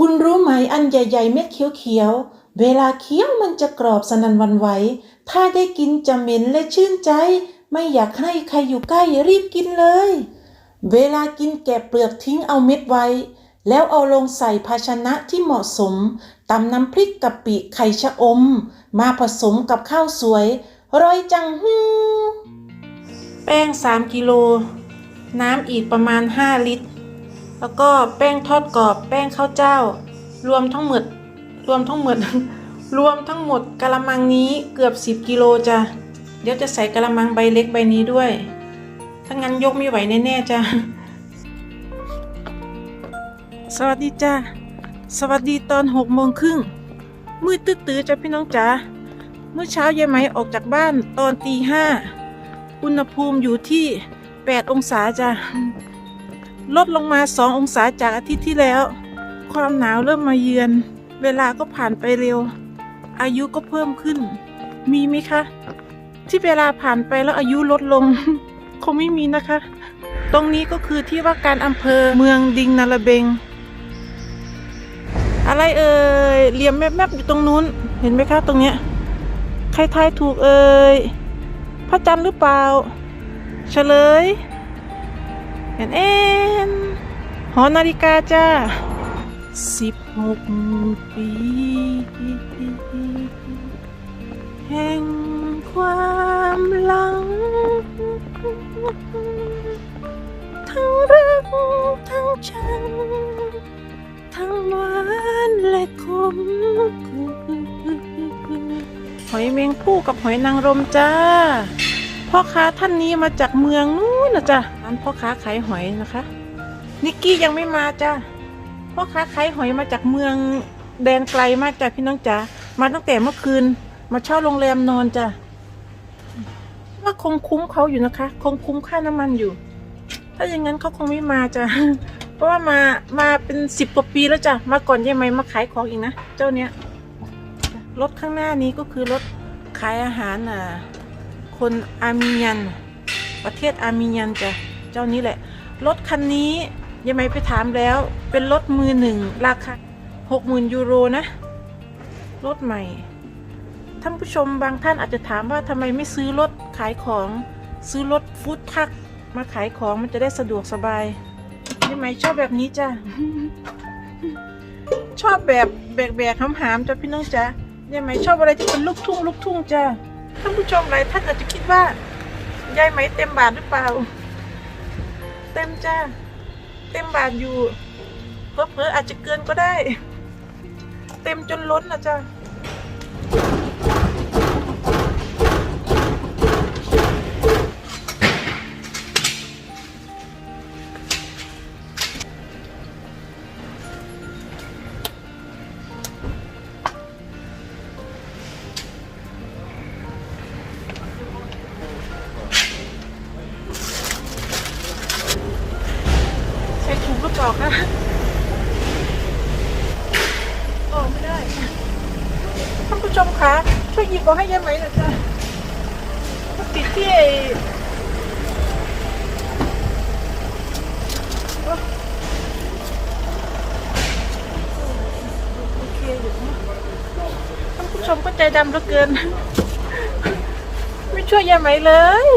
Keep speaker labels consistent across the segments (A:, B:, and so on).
A: คุณรู้ไหมอันใหญ่ๆเม็ดเขียวๆ เวลาเคี้ยวมันจะกรอบสนันวันไหว ถ้าได้กินจะเหม็นและชื่นใจ ไม่อยากให้ใครอยู่ใกล้รีบกินเลย เวลากินแกะเปลือกทิ้งเอาเม็ดไว้ แล้วเอาลงใส่ภาชนะที่เหมาะสมตำน้ำพริกกะปิไข่ชะอม มาผสมกับข้าวสวยร่อยจังฮู้แป้ง 3 กิโล น้ำอีกประมาณ 5 ลิตร แล้วก็แป้งทอดกรอบ แป้งข้าวเจ้า รวมทั้งหมด รวมทั้งหมด รวมทั้งหมดกะละมังนี้เกือบ 10กิโลจ้ะ เดี๋ยวจะใส่กะละมังใบเล็กใบนี้ด้วย ถ้างั้นยกไม่ไหวแน่ๆจ้ะ สวัสดีจ้าสวัสดีตอนหกโมงครึ่ง มืดตื้อๆจ้ะพี่น้องจ๋า เมื่อเช้ายายไหมออกจากบ้านตอนตีห้า อุณหภูมิอยู่ที่ 8 องศาจ้ะ ลดลงมา 2 องศาจากอาทิตย์ที่แล้ว ความหนาวเริ่มมาเยือน เวลาก็ผ่านไปเร็ว อายุก็เพิ่มขึ้น มีไหมคะ ที่เวลาผ่านไปแล้วอายุลดลง คงไม่มีนะคะ ตรงนี้ก็คือที่ว่าการอำเภอเมืองดิงนาระเบง อะไรเอ่ยเหลี่ยมแมบๆอยู่ตรงนู้น เห็นไหมคะ ตรงเนี้ยใครทายถูกเอ่ยพระจันทร์หรือเปล่า เฉลย เอ็นเอ็นหอนาฬิกาจ้าสิบหกปีแห่งความหลัง ทั้งรักทั้งชัง ทั้งหวานและขมหอยเมงผู้กับหอยนางรมจ้าพ่อค้าท่านนี้มาจากเมืองนู้นนะจ้ะ ร้านพ่อค้าขายหอยนะคะ นิกกี้ยังไม่มาจ้าพ่อค้าขายหอยมาจากเมืองแดนไกลมากจ้ะพี่น้องจ๋ามาตั้งแต่เมื่อคืน มาเช่าโรงแรมนอนจ้ะว่าคงคุ้มเขาอยู่นะคะ คงคุ้มค่าน้ำมันอยู่ ถ้าอย่างนั้นเขาคงไม่มาจ้ะเพราะว่ามามาเป็นสิบกว่าปีแล้วจ้ะมาก่อนยายไหมมาขายของอีกนะเจ้าเนี้ยรถข้างหน้านี้ก็คือรถขายอาหารอะคนอาร์เมียันประเทศอาร์เมียันจ้ะ เจ้านี้แหละ รถคันนี้ยายไหมไปถามแล้ว เป็นรถมือหนึ่งราคาหกหมื่นยูโรนะ รถใหม่ ท่านผู้ชมบางท่านอาจจะถามว่าทำไมไม่ซื้อรถขายของซื้อรถฟู้ดทักมาขายของมันจะได้สะดวกสบายยายไหมชอบแบบนี้จ้ะ ชอบแบบแบกๆหามๆจ้ะพี่น้องจ้ะยายไหมชอบอะไรที่เป็นลูกทุ่งลูกทุ่งจ้ะท่านผู้ชมหลายท่านอาจจะคิดว่ายายไหมเต็มบาทหรือเปล่า เต็มจ้า เต็มบาทอยู่เพอๆอาจจะเกินก็ได้ เต็มจนล้นนะจ้า อกนะออกไม่ได้ท่านผู้ชมคะช่วยหยิบเอาให้ยายไหมหน่อยจ้ะมันติดที่ไอ้โอเคอยู่นะท่านผู้ชมก็ใจดำเหลือเกิน ไม่ช่วยยายไหมเลย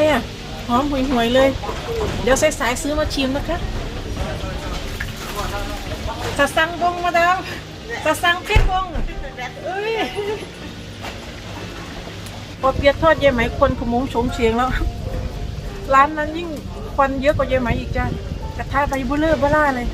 A: อะไรอะ หอมห่วยๆเลย เดี๋ยวสายๆซื้อมาชิมนะคะสะสังบงมาดามสะสังเพชรบงเอ้ยพอเปียกทอดเยายไหมคนขโมงโฉงเฉียงแล้ว ร้านนั้นยิ่งควันเยอะกว่าเยายไหมอีกจ้ะกระทะใบเบุเลอร์เบล่าเลย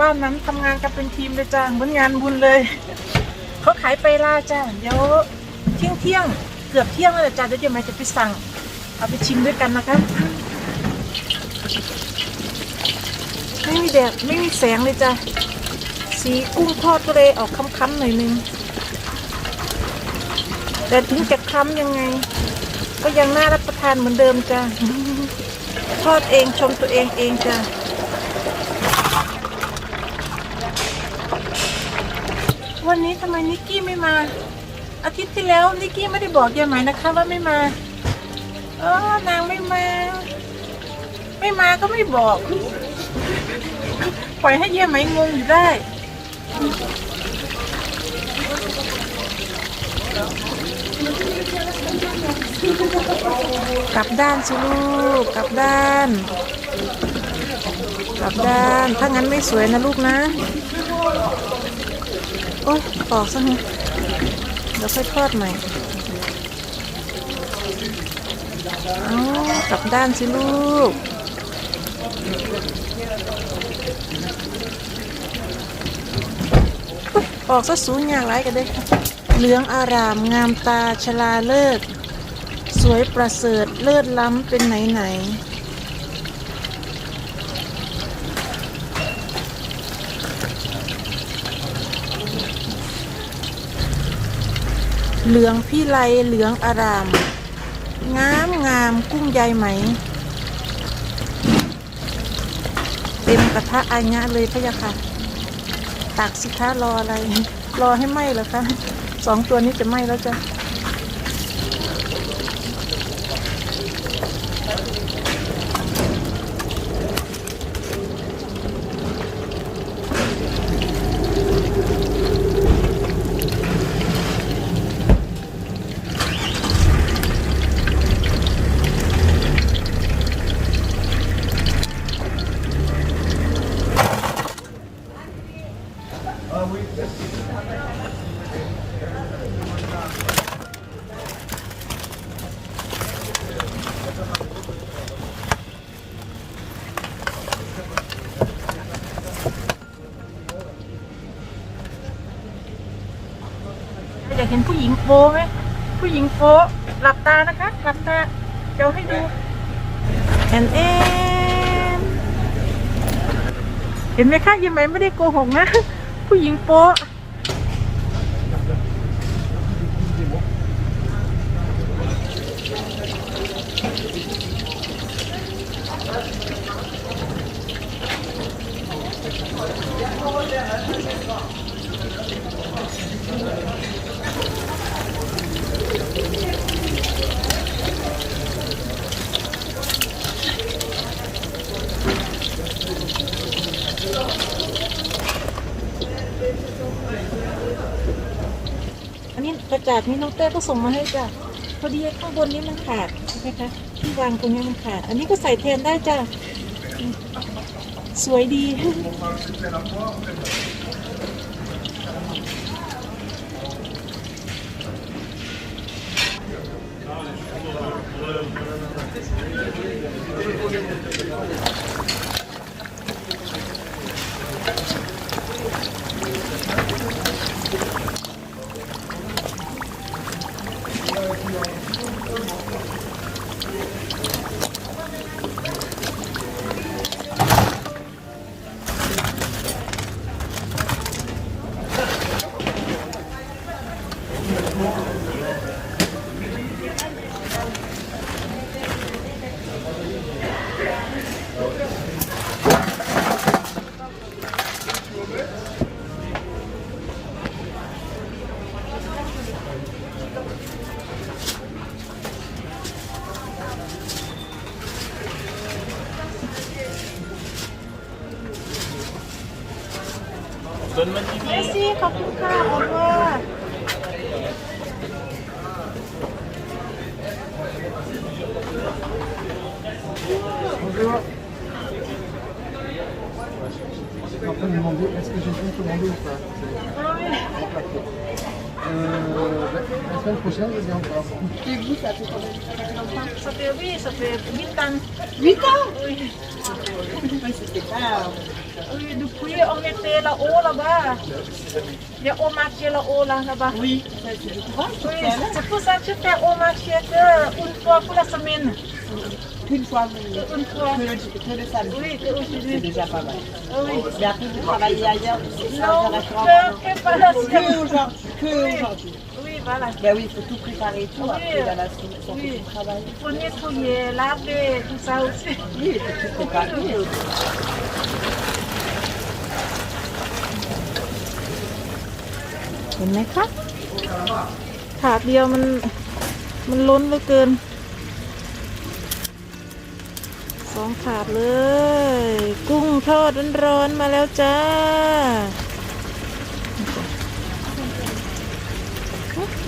A: บ้านนั้นทำงานกันเป็นทีมเลยจ้าเหมือนงานบุญเลยเขาขายไปล่าจ้าเดี๋ยวเที่ยงเที่ยงเกือบเที่ยงแล้วจ้าเดี๋ยวจะมาจะไปสั่ง เอาไปชิมด้วยกันนะคะไม่มีแดดไม่มีแสงเลยจ้าสีกุ้งทอดก็เลยออกค้ำๆหน่อยนึงแต่ถึงจะค้ำยังไง ก็ยังน่ารับประทานเหมือนเดิมจ้ะทอดเองชมตัวเองเองจ้ะ วันนี้ทำไมนิกกี้ไม่มา อาทิตย์ที่แล้วนิกกี้ไม่ได้บอกยายไหมนะคะ ว่าไม่มาเออนางไม่มา ไม่มาก็ไม่บอก ปล่อยให้ยายไหมงงอยู่ได้กลับด้านสิลูกกลับด้าน กลับด้าน ถ้างั้นไม่สวยนะลูกนะ โอ๊ยปอกซะไงเดี๋ยวค่อยทอดใหม่ เอากลับด้านสิลูกอุ๊ยปอกซะสูงอย่างไรกันเด้เหลืองอารามงามตาชลาเลิศ สวยประเสริฐเลิศล้ำเป็นไหนไหน เหลืองพี่ไลเหลืองอาราม งามงามกุ้งใยไหม เต็มกระทะอายะเลยพะยะค่ะตักสิคะรออะไร รอให้ไหมเหรอคะสองตัวนี้จะไหมแล้วจ้ะ อยาก เห็นผู้หญิงโป๊ไหมผู้หญิงโป๊หลับตานะคะ หลับตาเดี๋ยวให้ดูแอนแอนเห็นไหมคะยังไหมไม่ได้โกหกนะ ผู้หญิงโป๊อั กระจาดนี้น้องเต้ก็ส่งมาให้จ้ะพอดีข้างบนนี้มันขาดใช่ไหมคะที่วางตรงนี้มันขาด อันนี้ก็ใส่แทนได้จ้ะสวยดี เมสซี่ขอบคุณค่ะออนว่า
B: prochaine, je viens encore.
C: Et vous, ça fait combien de temps longtemps
A: ça fait oui ça fait 8 ans.
C: 8 ans
A: oui.
C: Oui, c'était pas...
A: oui depuis on était là-haut là-bas. Il y a au marché là-haut là là-bas.
C: Oui,
A: oui
C: c'est
A: pour ça que je fais au marché une fois pour la semaine.
C: Qu'une fois,
A: une fois.
C: Que le, que le samedi.
A: oui
C: C'est
A: aujourd'hui
C: déjà pas mal.
A: oui.
C: Mais après, vous travaillez ailleurs, c'est ça,
A: non
C: aujourd'hui, que aujourd'hui.
A: Oui voilà.
C: Ben oui, il faut tout préparer et tout.
A: Oui,
C: Après,
A: euh,
C: dans la semaine, c'est un peu
A: oui.
C: de travail.
A: Il faut nettoyer, laver, tout ça aussi.
C: Oui, il faut tout préparer.
A: Oui. เห็นไหมคะถาดเดียวมันมันล้นเหลือเกินสองถาดเลย กุ้งทอดร้อนๆมาแล้วจ้า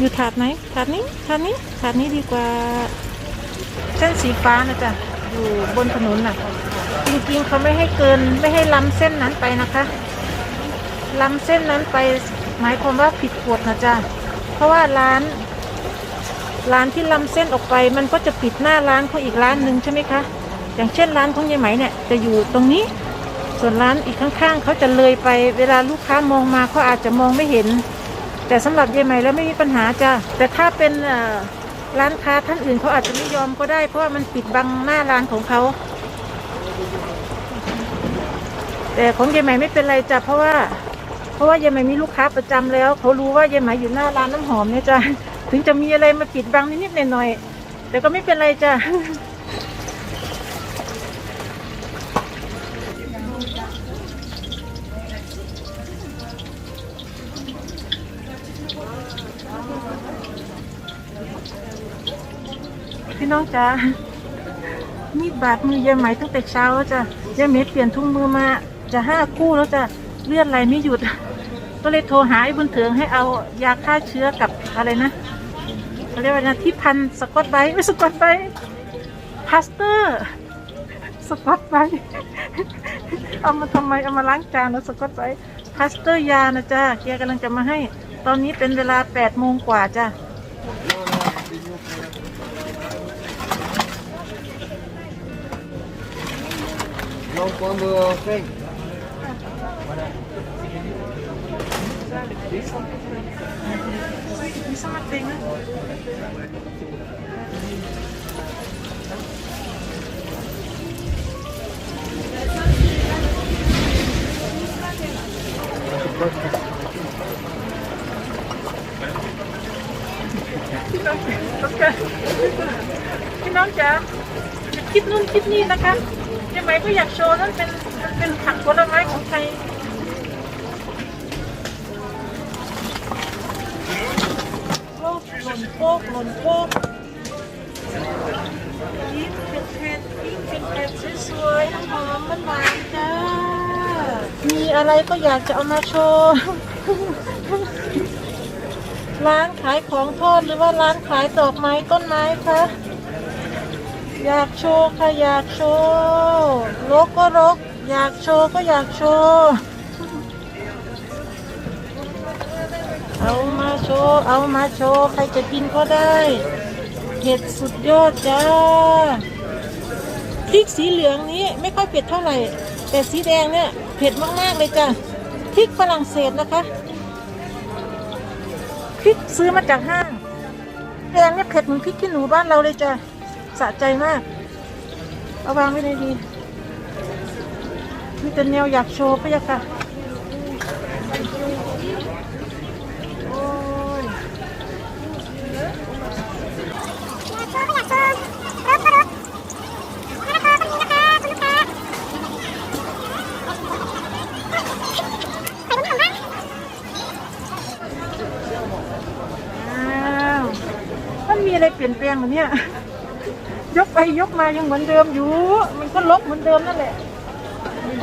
A: อยู่ถาดไหนถาดนี้ถาดนี้ถาดนี้ดีกว่า เส้นสีฟ้านะจ๊ะอยู่บนถนนน่ะ จริงๆเขาไม่ให้เกินไม่ให้ล้ำเส้นนั้นไปนะคะล้ำเส้นนั้นไปหมายความว่าผิดกฎนะจ๊ะเพราะว่าร้าน ร้านที่ล้ำเส้นออกไป มันก็จะปิดหน้าร้านของอีกร้านหนึ่งใช่ไหมคะ อย่างเช่นร้านของยายไหมเนี่ยจะอยู่ตรงนี้ ส่วนร้านอีกข้างๆเขาจะเลยไปเวลาลูกค้ามองมาเขาอาจจะมองไม่เห็น แต่สำหรับยายไหม่แล้วไม่มีปัญหาจ้ะแต่ถ้าเป็นร้านค้าท่านอื่นเขาอาจจะไม่ยอมก็ได้ เพราะว่ามันปิดบังหน้าร้านของเขา แต่ของยายไหม่ไม่เป็นไรจ้ะเพราะว่า เพราะว่ายายไหม่มีลูกค้าประจำแล้วเขารู้ว่ายายไหม่อยู่หน้าร้านน้ำหอมเนี่ยจ้ะถึงจะมีอะไรมาปิดบังนิดๆหน่อยๆแต่ก็ไม่เป็นไรจ้ะ จ้ามีดบาดมือยายไหมตั้งแต่เช้าแล้วจ้ะยายไหมเปลี่ยนทุ่งมือมาจะห้าคู่แล้วจ้ะเลือดไหลไม่หยุด ก็เลยโทรหาไอ้บุญเถิงให้เอายาฆ่าเชื้อกับอะไรนะเขาเรียกว่านะที่พันสกอตไบไม่สกอตไบพาสเตอร์สกอตไบเอามาทำไมเอามาล้างจานแล้วสกอตไบพาสเตอร์ยานะจ้าแกกำลังจะมาให้ ตอนนี้เป็นเวลาแปดโมงกว่าจ้า
B: Non, quando tem.
A: Bisa mati na. พี่น้องพี่น้ องจ๋าคิดนู่นคิดนี่นะคะยังไงก็อยากโชว์นั่นเป็นมันเป็นผักผลไม้ของไทยโลกหล่นโปกหล่นโปกยิ้มเป็นแผ่นยิ้มเป็นแผ่นสวยๆหอมๆหวานจ้า มีอะไรก็อยากจะเอามาโชว์ร้านขายของทอดหรือว่าร้านขายดอกไม้ต้นไม้คะ อยากโชว์ค่ะอยากโชว์รกก็รกอยากโชว์ก็อยากโชว์เอามาโชว์เอามาโชว์ใครจะกินก็ได้เผ็ดสุดยอดจ้าพริกสีเหลืองนี้ไม่ค่อยเผ็ดเท่าไหร่ แต่สีแดงเนี่ยเผ็ดมากๆเลยจ้ะพริกฝรั่งเศสนะคะพริกซื้อมาจากห้างแดงเนี่ยเผ็ดเหมือนพริกขี้หนูบ้านเราเลยจ้ะ สะใจมากเอาวางไว้ในดีมีแต่แนวอยากโชว์ไปอะค่ะโอ้ยอ้าวมันมีอะไรเปลี่ยนแปลงหรือเนี่ย ยกไปยกมายังเหมือนเดิมอยู่ มันก็ลบเหมือนเดิมนั่นแหละ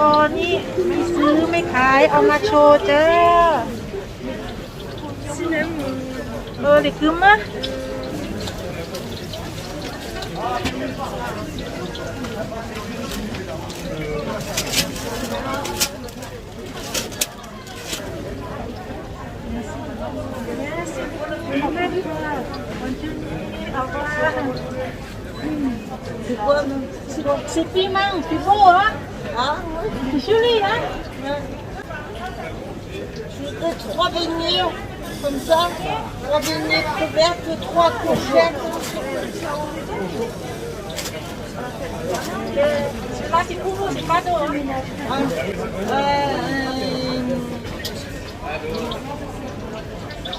A: ตอนนี้ไม่ซื้อไม่ขายเอามาโชว์จ้าเออเด็กคือมะเอา
C: 그거는 지금
A: 새끼만
C: 비보아 아, 비슐리야? C'était 3 beignets comme ça, trois beignets couvertes, trois cochettes.
A: C'est là c'est pour c'est pas d'eau. Hein.
C: Euh,
A: euh,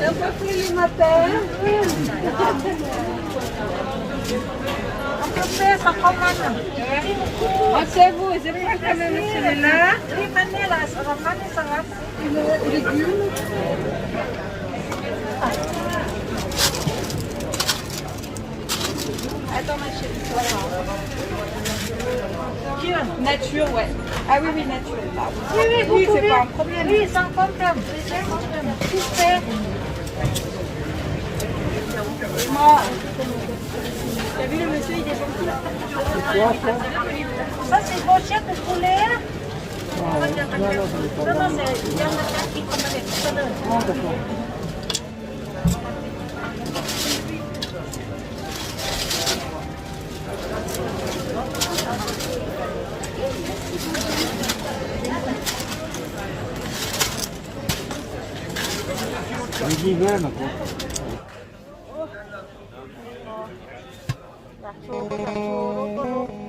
A: Eu fui pro Lima até. Professor,
C: comanda. Você vous, je prends quand même celui-là.
A: Oui, prenez-la, ça va prendre, ça va.
C: Légumes. Attends, ma chérie. Voilà. Nature, ouais. Ah oui, oui, nature.
A: Oui, oui,
C: Oui, c'est pas un problème.
A: Oui. C'est sans problème. Super.
C: Moi, t'as vu le monsieur, il est gentil.
A: Ça, c'est brochette de poulet.
B: Ah, ouais. Non, non.
A: Non, non, c'est viande de kaki
B: 여기 왜
A: 넣고? 자,